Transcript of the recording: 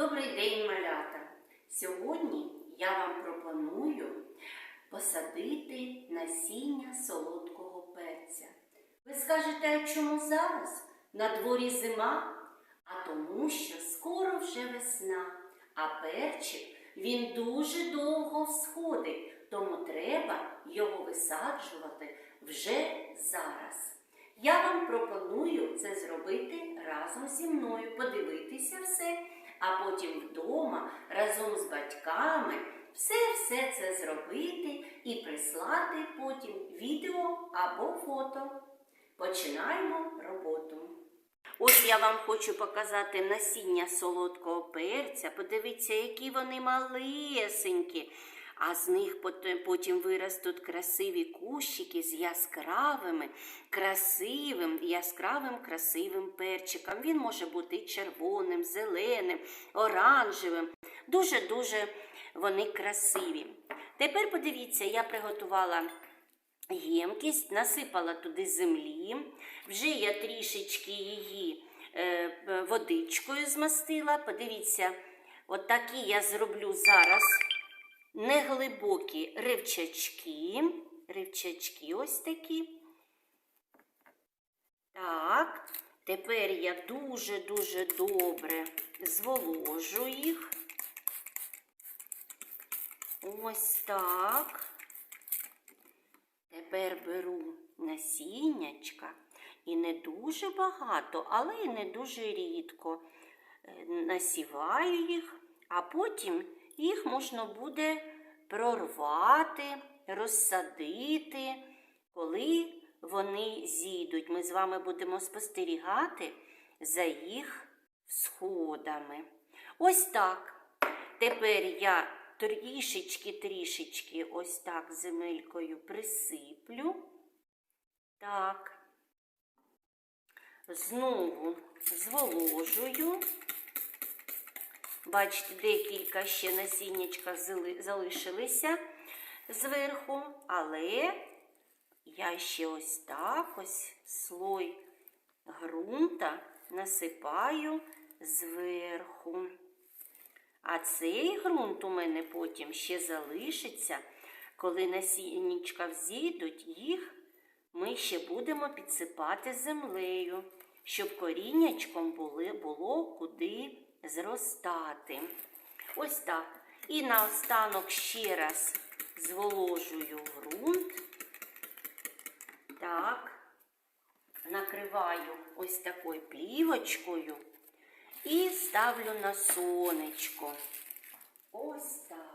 Добрий день, малята! Сьогодні я вам пропоную посадити насіння солодкого перця. Ви скажете, чому зараз? На дворі зима, а тому що скоро вже весна, а перчик він дуже довго всходить, тому треба його висаджувати вже зараз. Я вам пропоную це зробити разом зі мною, подивитися все, а потім вдома разом з батьками все-все це зробити і прислати потім відео або фото. Починаємо роботу. Ось я вам хочу показати насіння солодкого перця. Подивіться, які вони малесенькі. А з них потім виростуть красиві кущики з яскравими, красивим, яскравим, красивим перчиком. Він може бути червоним, зеленим, оранжевим. Дуже-дуже вони красиві. Тепер подивіться, я приготувала ємкість, насипала туди землі. Вже я трішечки її е, водичкою змастила. Подивіться, отакі я зроблю зараз неглибокі ривчачки. Ривчачки ось такі. Так, тепер я дуже-дуже добре зволожу їх. Ось так. Тепер беру насіннячка і не дуже багато, але й не дуже рідко. Е, Насіваю їх, а потім їх можна буде прорвати, розсадити, коли вони зійдуть. Ми з вами будемо спостерігати за їх сходами. Ось так. Тепер я трішечки-трішечки ось так земелькою присиплю. Так. Знову зволожую. Бачите, декілька ще насіннячка зали- залишилися зверху, але я ще ось так ось слой ґрунта насипаю зверху. А цей ґрунт у мене потім ще залишиться. Коли насіннячка взійдуть, їх ми ще будемо підсипати землею, щоб коріннячком було куди зростати. Ось так. І наостанок ще раз зволожую ґрунт. Так, накриваю ось такою плівочкою і ставлю на сонечко. Ось так.